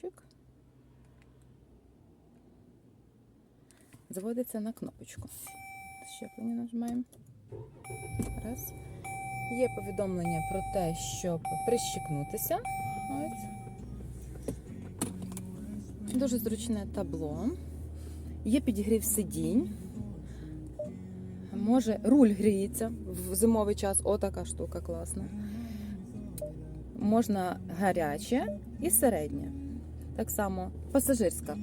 Чик. Заводиться на кнопочку. Щеплення нажимаємо. Раз. Є повідомлення про те, щоб прищикнутися. Ось. Дуже зручне табло. Є підігрів сидінь. Може, руль гріється в зимовий час. Отака штука класна. Можна гаряче і середнє. Так само пасажирська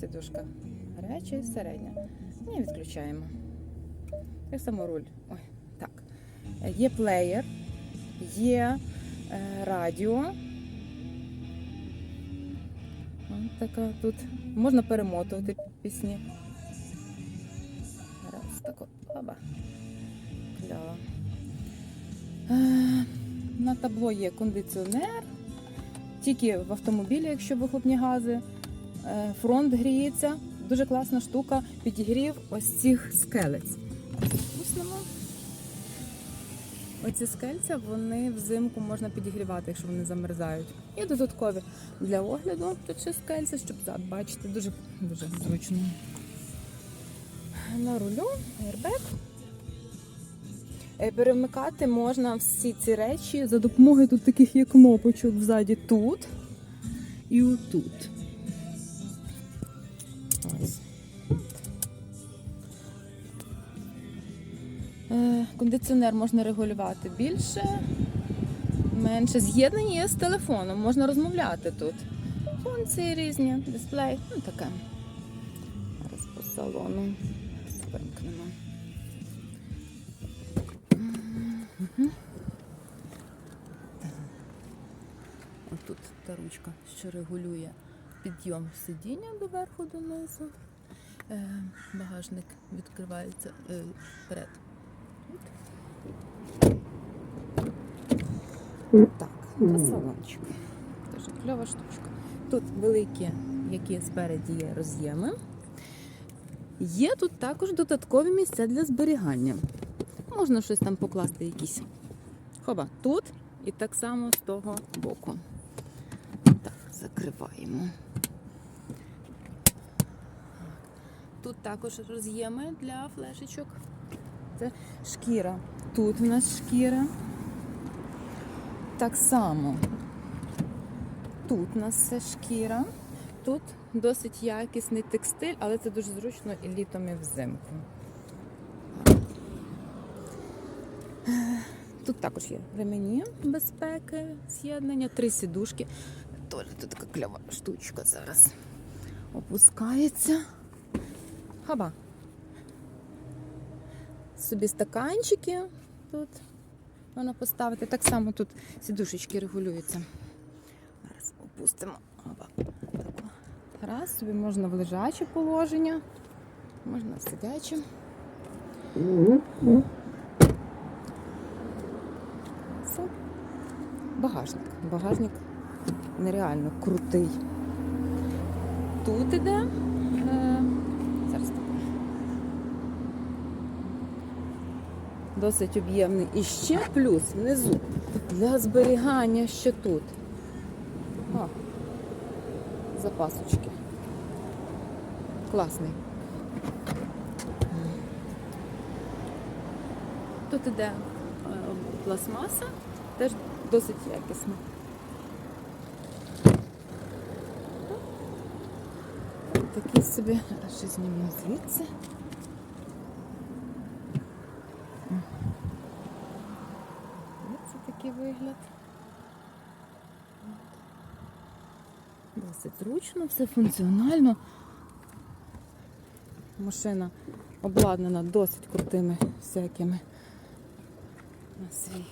сидушка. Гаряча і середня. І відключаємо. Так само руль. Ой, так. Є плеєр, є е, радіо. Ось така тут. Можна перемотувати пісні. Раз, так от. Оба. Кльово. Е, на табло є кондиціонер. Тільки в автомобілі, якщо вихлопні гази. Е, фронт гріється. Дуже класна штука. Підігрів ось цих скелець. Спустимо. Оці скельця вони взимку можна підігрівати, якщо вони замерзають. І додаткові для огляду тут ще скельця, щоб зад бачити. Дуже, дуже зручно. На рулю airbag. Е, Перемикати можна всі ці речі за допомогою тут таких є кнопочок взаді тут і отут. Е, Кондиціонер можна регулювати більше, менше. З'єднання є з телефоном, можна розмовляти тут. Функції різні, дисплей, ну таке. Зараз по салону вимкнемо. Та що регулює підйом сидіння доверху донизу. Е, багажник відкривається е, вперед. Так, це салончик. Дуже кльова штучка. Тут великі, які спереді є роз'єми. Є тут також додаткові місця для зберігання. Можна щось там покласти якісь. Хоба, тут і так само з того боку. Закриваємо. Тут також роз'єми для флешечок. Це шкіра. Тут у нас шкіра. Так само. Тут у нас все шкіра. Тут досить якісний текстиль, але це дуже зручно і літом, і взимку. Тут також є ремені безпеки, з'єднання, три сідушки. Тоже тут така кльова штучка зараз опускається. Хаба. Собі стаканчики тут можна поставити. Так само тут сідушечки регулюються. Зараз опустимо. Раз, собі можна в лежаче положення, можна в сидяче. Все. Багажник. Багажник нереально крутий. Тут іде. Е, зараз. Досить об'ємний. І ще плюс внизу для зберігання ще тут. О, запасочки. Класний. Тут іде е, пластмаса, теж досить якісна. Такий собі, ще знімемо звідси. Це такий вигляд. Досить зручно, все функціонально. Машина обладнана досить крутими всякими на свій.